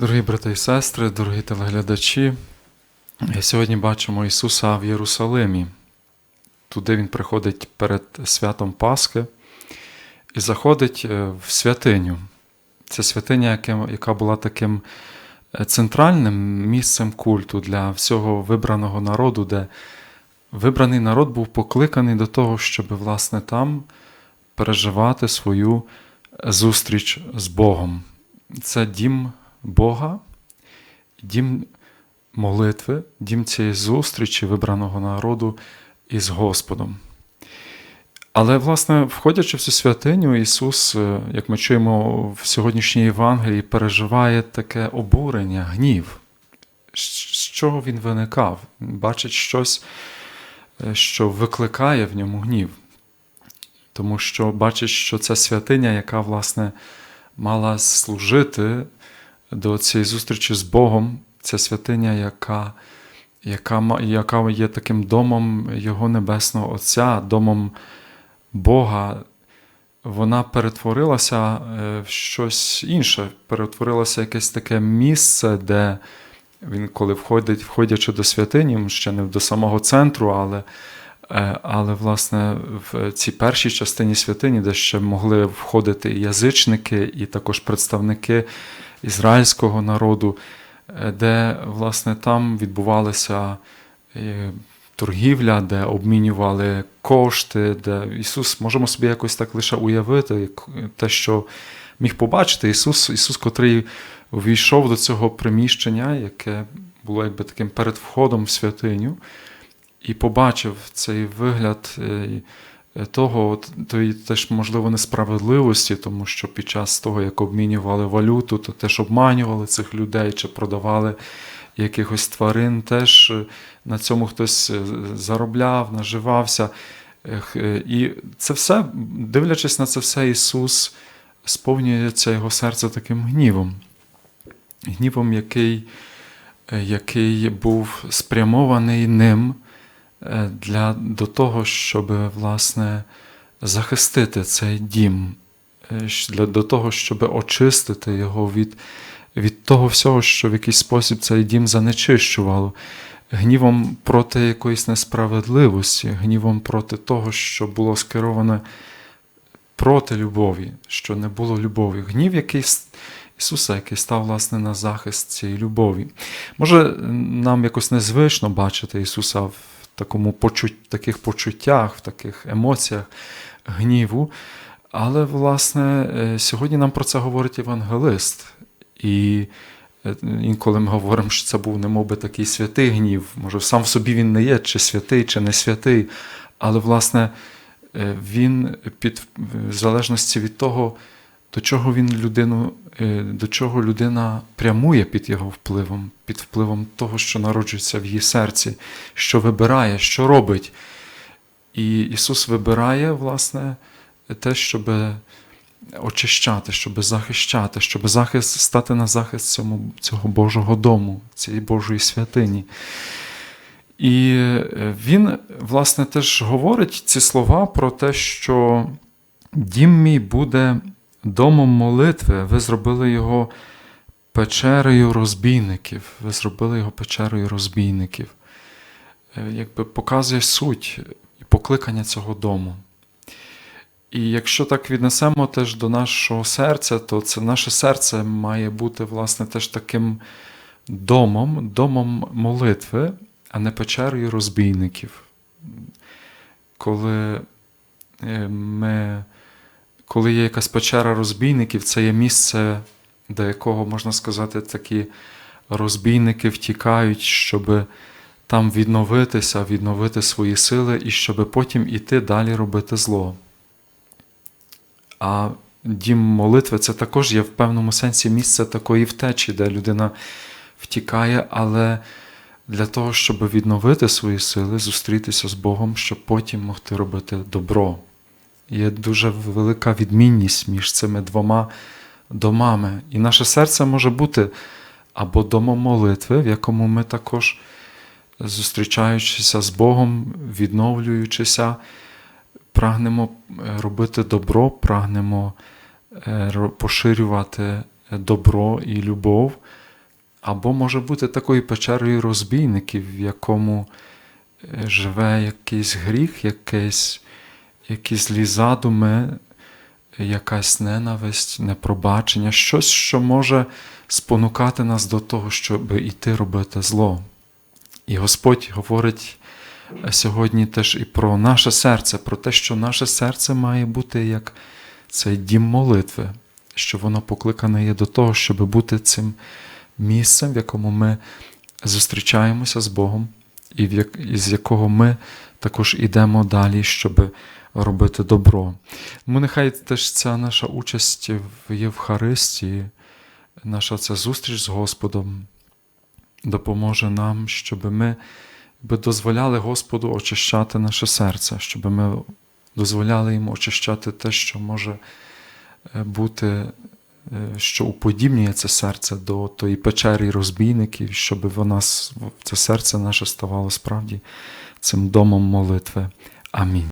Дорогі брати і сестри, дорогі телеглядачі, сьогодні бачимо Ісуса в Єрусалимі. Туди Він приходить перед святом Пасхи і заходить е, в святиню. Це святиня, яка була таким е, центральним місцем культу для всього вибраного народу, де вибраний народ був покликаний до того, щоб власне там переживати свою зустріч з Богом. Це дім Бога, дім молитви, дім цієї зустрічі вибраного народу із Господом. Але, власне, входячи в цю святиню, Ісус, е, як ми чуємо в сьогоднішній Євангелії, переживає таке обурення, гнів. З чого він виникав? Бачить щось, е, що викликає в ньому гнів. Тому що бачить, що це святиня, яка, власне, мала служити до цієї зустрічі з Богом, це святиня, яка яка, яка є таким домом Його Небесного Отця, домом Бога, вона перетворилася е, в щось інше, перетворилася в якесь таке місце, де він, коли входить, входячи до святині, ще не до самого центру, але е, але, власне, в цій першій частині святині, де ще могли входити і язичники, і також представники ізраїльського народу, е, де, власне, там відбувалася торгівля, де обмінювали кошти, де Ісус, можемо собі якось так лише уявити, те, що міг побачити Ісус, Ісус, котрий увійшов до цього приміщення, яке було якби таким перед входом в святиню, і побачив цей вигляд е, того, тої теж, можливо, несправедливості, тому що під час того, як обмінювали валюту, то теж обманювали цих людей чи продавали якихось тварин, теж е, на цьому хтось е, заробляв, наживався. І це все, дивлячись на це все, Ісус сповнюється Його серце таким гнівом, гнівом, який, який був спрямований ним для, до того, щоб власне захистити цей дім, для, до того, щоб очистити його від від того всього, що в якийсь спосіб цей дім занечищувало, гнівом проти якоїсь несправедливості, гнівом проти того, що було скероване проти любові, що не було любові. Гнів, який Ісуса, який став, власне, на захист цієї любові. Може, нам якось незвично бачити Ісуса в такому почут, таких почуттях, в таких емоціях гніву. Але, власне, е, сьогодні нам про це говорить Євангелист. І е, інколи ми говоримо, що це був немов би такий святий гнів. Може, сам в собі він не є, чи святий, чи не святий. Але, власне, е, він під в залежності від того, до чого він людину, е, до чого людина прямує під його впливом, під впливом того, що народжується в її серці, що вибирає, що робить. І Ісус вибирає, власне, те, щоб очищати, щоб захищати, щоб захист, стати на захист цьому, цього Божого дому, цієї Божої святині. І е, він, власне, теж говорить ці слова про те, що дім мій буде домом молитви, ви зробили його печерою розбійників, ви зробили його печерою розбійників. Е, якби показує суть і покликання цього дому. І якщо так віднесемо теж до нашого серця, то це наше серце має бути, власне, теж таким домом, домом молитви, а не печерою розбійників. Коли е, ми, коли є якась печера розбійників, це є місце, до якого, можна сказати, такі розбійники втікають, щоб там відновитися, відновити свої сили і щоб потім іти далі робити зло. А дім молитви це також є в певному сенсі місце такої втечі, де людина втікає, але для того, щоб відновити свої сили, зустрітися з Богом, щоб потім могти робити добро. Є дуже велика відмінність між цими двома домами. І наше серце може бути або домом молитви, в якому ми також, зустрічаючися з Богом, відновлюючися прагнемо е, робити добро, прагнемо е, поширювати добро і любов, або може бути такою печерою розбійників, в якому е, живе якийсь гріх, якийсь, якісь злі задуми, якась ненависть, непробачення, щось, що може спонукати нас до того, щоб іти робити зло. І Господь говорить сьогодні теж і про наше серце, про те, що наше серце має бути як цей дім молитви, що воно покликане є до того, щоб бути цим місцем, в якому ми зустрічаємося з Богом, і з якого ми також ідемо далі, щоб робити добро. Тому нехай теж ця наша участь в Євхаристії, наша ця зустріч з Господом допоможе нам, щоб ми би дозволяли Господу очищати наше серце, щоб ми дозволяли йому очищати те, що може е, бути, е, що уподібнює це серце до тої печери розбійників, щоб вона, це серце наше ставало справді цим домом молитви. Амінь.